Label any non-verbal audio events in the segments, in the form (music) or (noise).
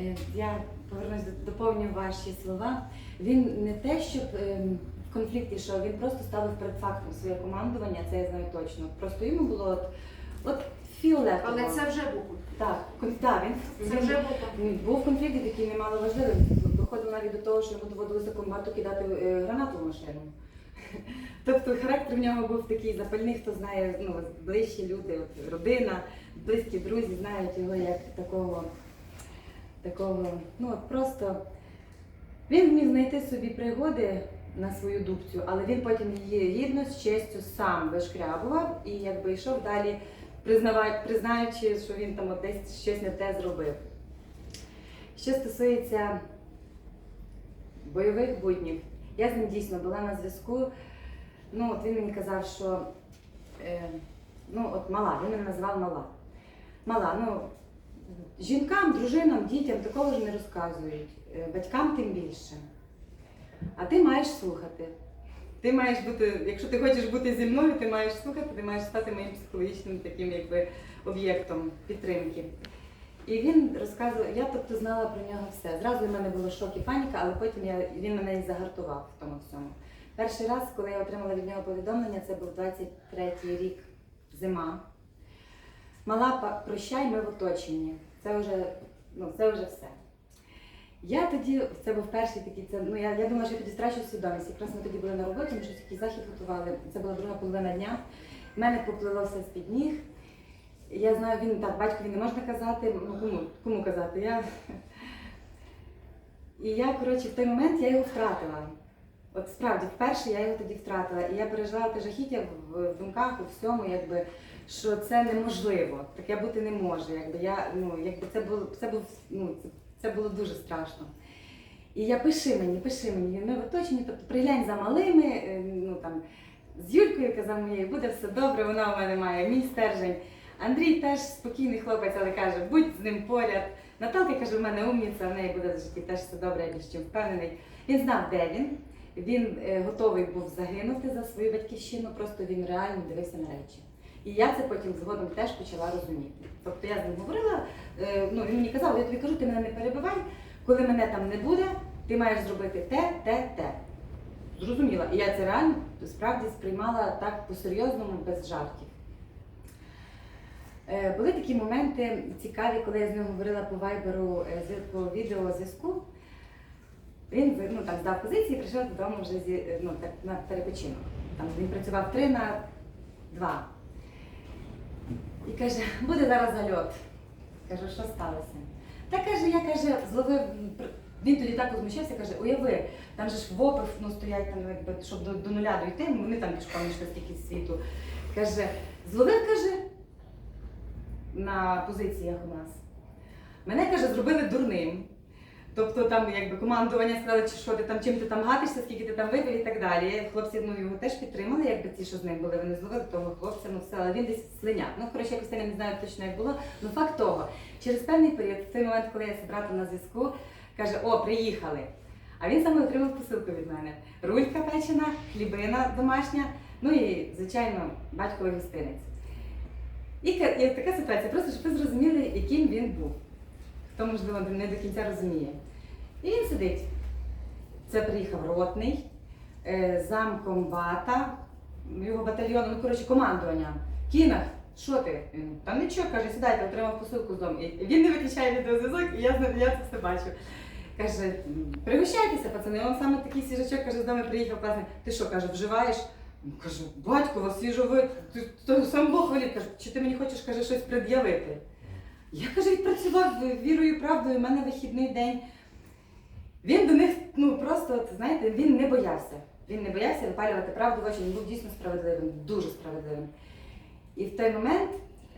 Е, Я повернусь до- доповню ваші слова. Він не те, щоб ем, в конфлікт йшов, він просто ставив перед фактом своє командування, це я знаю точно. Просто йому було от, от фіолетово. Але це вже був. так, так, він, Це він вже був. Був конфлікт, який немало важливий. Доходило навіть до того, що йому доводилося комбату кидати е, гранату в машину. (laughs) Тобто характер в нього був такий запальний, хто знає, ну, ближчі люди, от, родина, близькі друзі знають його як такого, такого, ну от просто він вмів знайти собі пригоди на свою дубцю, але він потім її гідно з честю сам вишкрябував і якби йшов далі, признаючи, що він там от десь щось не те зробив. Що стосується бойових буднів, я з ним дійсно була на зв'язку. Ну, от він мені казав, що е, ну, от мала, він мене називав мала. Мала, ну, жінкам, дружинам, дітям такого ж не розказують, е, батькам тим більше. А ти маєш слухати. Ти маєш бути, якщо ти хочеш бути зі мною, ти маєш слухати, ти маєш стати моїм психологічним таким якби об'єктом підтримки. І він розказував, я тобто знала про нього все. Зразу в мене було шок і паніка, але потім я, він мене і загартував в тому всьому. Перший раз, коли я отримала від нього повідомлення, це був 23-й рік, зима. Мала прощай, ми в оточенні. Це вже, ну, це вже все. Я тоді, це був перший такий, це, ну я, я думала, що я тоді страчу свідомість. Якраз ми тоді були на роботі, ми щось такий захід готували. Це була друга половина дня. В мене поплило все з-під ніг. Я знаю, він так, батькові не можна казати, ну кому, кому казати? Я... І я, коротше, в той момент я його втратила. От справді, вперше я його тоді втратила. І я переживала те жахіття в, думках, у всьому, якби, що це неможливо. Таке бути не може. Якби, я, ну, якби це, було, це, був, ну, це, було дуже страшно. І я пиши мені, пиши мені, ми в оточенні, тобто приглянь за малими, е, ну там з Юлькою казав моєю, буде все добре, вона у мене має мій стержень. Андрій теж спокійний хлопець, але каже, будь з ним поряд. Наталка каже, в мене умніця, в неї буде в житті теж все добре, я більш чим впевнений. Він знав, де він. Він е, готовий був загинути за свою батьківщину, просто він реально дивився на речі. І я це потім згодом теж почала розуміти. Тобто я з ним говорила, е, ну він мені казав, я тобі кажу, ти мене не перебивай, коли мене там не буде, ти маєш зробити те, те, те. Зрозуміла. І я це реально справді сприймала так по-серйозному, без жартів. Е, Були такі моменти цікаві, коли я з ним говорила по вайберу по відеозв'язку. Він ну, там, здав позиції і прийшов додому вже зі, е, ну, так, на перепочинок. Там він працював три на два. І каже, буде зараз зальот. Кажу, що сталося? Та каже, я каже, зловив. Він тоді так возмущався, каже, уяви, там же ж вопи ну, стоять, там, якби, щоб до, до нуля дойти, ну, вони там пішком йшли скільки світу. Каже, зловив, каже, на позиціях у нас. Мене каже, зробили дурним. Тобто там якби командування сказали, чи що ти там чим ти там гатишся, скільки ти там випив і так далі. Хлопці ну, його теж підтримали, якби ті, що з ним були, вони зловили того хлопця, ну все, але він десь слиняв. Ну, коротше, якось я не знаю точно, як було. Ну факт того, через певний період, в той момент, коли я з братом на зв'язку, каже, о, приїхали. А він саме отримав посилку від мене. Рулька печена, хлібина домашня, ну і, звичайно, батьковий гостинець. І, і така ситуація, просто щоб ви зрозуміли, яким він був. Хто, можливо, не до кінця розуміє. І він сидить. Це приїхав ротний, е, замкомбата, його батальйону, ну коротше, командування. Кінах, що ти? Він, Та нічого, каже, сідайте, отримав посилку з дому. Він не виключає відеозв'язок, і я, я це все бачу. Каже, пригощайтеся, пацани, он саме такий свіжачок, каже, з нами приїхав, класний. Ти що, каже, вживаєш? Кажу, батько, вас свіжовик, ти, ти сам Бог велів, каже, чи ти мені хочеш каже, щось пред'явити? Я каже, відпрацював вірою і правдою, у мене вихідний день. Він до них, ну просто, знаєте, він не боявся. Він не боявся випалювати правду в очі, він був дійсно справедливим, дуже справедливим. І в той момент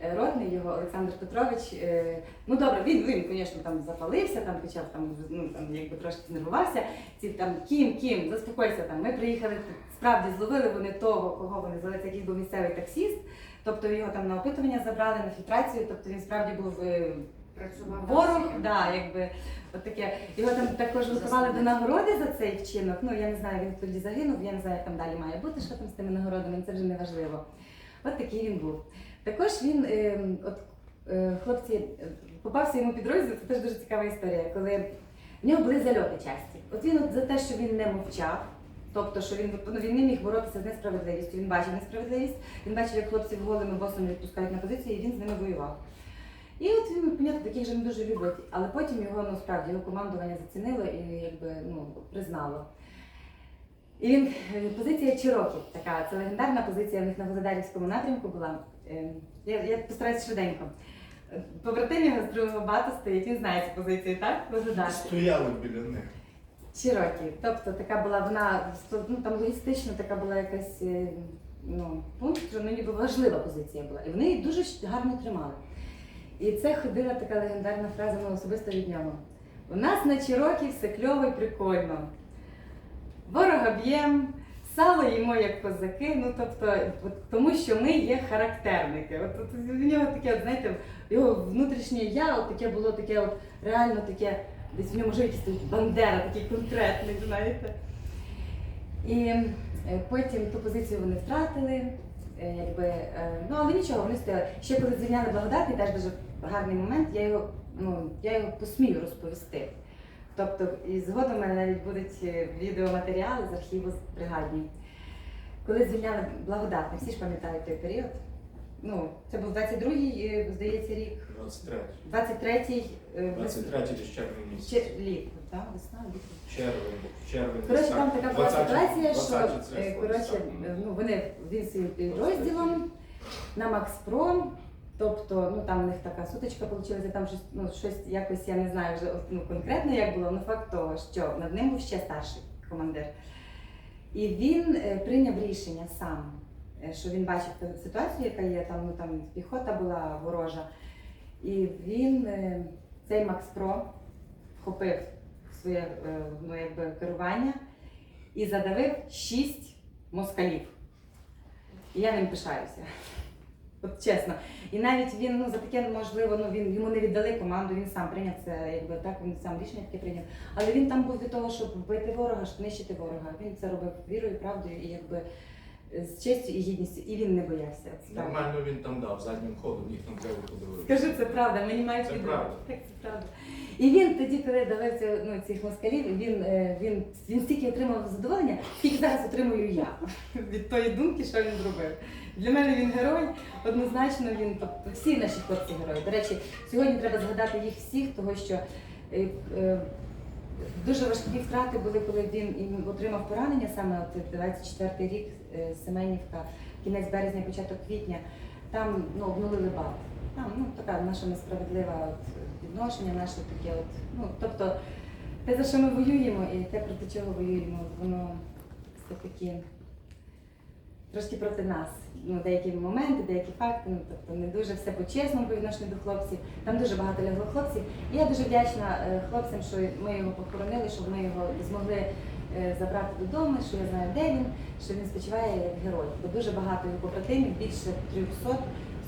е, ротний його Олександр Петрович, е, ну добре, він, він, звісно, там запалився, там почав там, ну, там якби трошки знервувався. Ці там Кім, Кім, заспокойся там. Ми приїхали, справді зловили вони того, кого вони зловили, це якийсь був місцевий таксіст. Тобто його там на опитування забрали, на фільтрацію, тобто він справді був е, Працював. ворог, да, якби от таке. Його там також готували до нагороди за цей вчинок. Ну я не знаю, він тоді загинув, я не знаю, як там далі має бути, що там з тими нагородами, це вже не важливо. От такий він був. Також він, е, от е, хлопці, попався йому підрозділ, це теж дуже цікава історія, коли в нього були зальоти часті. От він от за те, що він не мовчав, тобто, що він, ну, він не міг боротися з несправедливістю, він бачив несправедливість, він бачив, як хлопців голими босами відпускають на позиції, і він з ними воював. І от він, понятно, таких же не дуже любить, але потім його, ну справді, його командування зацінило і якби ну, признало. І він е, позиція Чирокі, така, це легендарна позиція в них на Володарівському напрямку була. Е, Я, я постараюсь швиденько. Побратим його з другого бату стоїть, він знає цю позицію, так? Володар. Стояли біля них. Чирокі. Тобто така була вона ну, там логістично така була якась е, ну, пункт, що ну, ніби важлива позиція була. І вони її дуже гарно тримали. І це ходила така легендарна фраза ну, особисто від нього. У нас на Чирокі все кльово і прикольно. Ворога б'єм, сало їмо як козаки, ну тобто, от, тому що ми є характерники. От, от у нього таке, от, знаєте, його внутрішнє я, от таке було таке, от, реально таке, десь в ньому вже якийсь бандера, такий конкретний, знаєте. І е, потім ту позицію вони втратили. е, Якби, е, ну але нічого, вони стояли. Ще коли звільняли благодатний, теж дуже гарний момент, я його, ну, я його посмію розповісти. Тобто, і згодом у мене навіть будуть е, відеоматеріали з архіву бригадні. Коли звільняли благодатний, всі ж пам'ятають той період. Ну, це був 22-й, е, здається, рік, 23. 23-й е, 23 десь червень місяць. Чи- літ, так, весна, літо. Червень, червень. Коротше, там така була ситуація, що 20 це щось коротше, ну, вони він своїм підрозділом на Макспром, тобто ну, там у них така сутичка вийшла, там щось, ну, щось якось, я не знаю вже ну, конкретно як було, але факт того, що над ним був ще старший командир. І він е, прийняв рішення сам, е, що він бачив ту ситуацію, яка є, там, ну, там піхота була ворожа. І він, е, цей Макс Про, вхопив своє ну, якби, керування і задавив шість москалів. І я ним пишаюся. От чесно. І навіть він ну, за таке можливо, ну він йому не віддали команду, він сам прийняв це, якби так, він сам рішення таке прийняв. Але він там був для того, щоб вбити ворога, щоб нищити ворога. Він це робив вірою, правдою і якби з честю і гідністю. І він не боявся. Справді. Нормально він там дав, заднім ходом, їх там треба подивитися. Скажи, це правда, мені мають Це відео. правда. Так, це правда. І він тоді, коли давав цю- ну, цих москалів, він, е, він, він стільки отримав задоволення, скільки зараз отримую я (laughs) від тої думки, що він зробив. Для мене він герой, однозначно він тобто, всі наші хлопці герої. До речі, сьогодні треба згадати їх всіх, тому що е, е, дуже важкі втрати були, коли він отримав поранення саме от 24 рік е, Семенівка, кінець березня, початок квітня. Там ну, обнулили бат. Там ну, така наша несправедлива от, відношення, наше таке от. Ну, тобто те, за що ми воюємо, і те, проти чого воюємо, воно все таки трошки проти нас. Ну, деякі моменти, деякі факти, ну, тобто не дуже все по-чесному по відношенню до хлопців. Там дуже багато лягло хлопців. І я дуже вдячна е, хлопцям, що ми його похоронили, щоб ми його змогли е, забрати додому, що я знаю, де він, що він спочиває як герой. Бо дуже багато його побратимів, більше 300,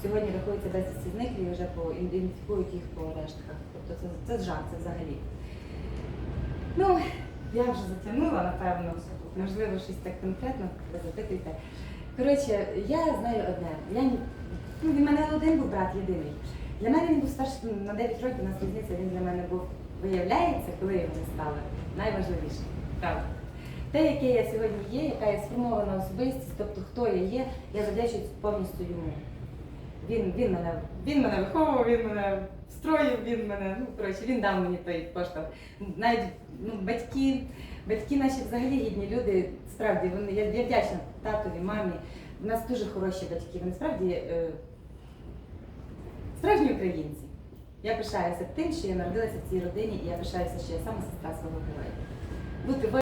сьогодні рахується безвісті зниклі і вже по ідентифікують їх по рештках. Тобто це, це жах, це взагалі. Ну, я вже затягнула, напевно. Можливо, щось так конкретно ви запитуєте. Коротше, я знаю одне. Я, ну, він мене один був брат єдиний. Для мене він був старший ну, на 9 років, у різниця, він для мене був, виявляється, коли його не стало, найважливіше. Правда. Те, яке я сьогодні є, яка є сформована особистість, тобто хто я є, я завдячую повністю йому. Він, він, мене, він мене виховував, він мене строїв, він мене, ну коротше, він дав мені той поштовх. Навіть ну, батьки, батьки наші взагалі гідні люди, справді, вони, я, я вдячна татові, мамі. У нас дуже хороші батьки, вони справді е, справжні українці. Я пишаюся тим, що я народилася в цій родині, і я пишаюся, що я сама сестра свого героя.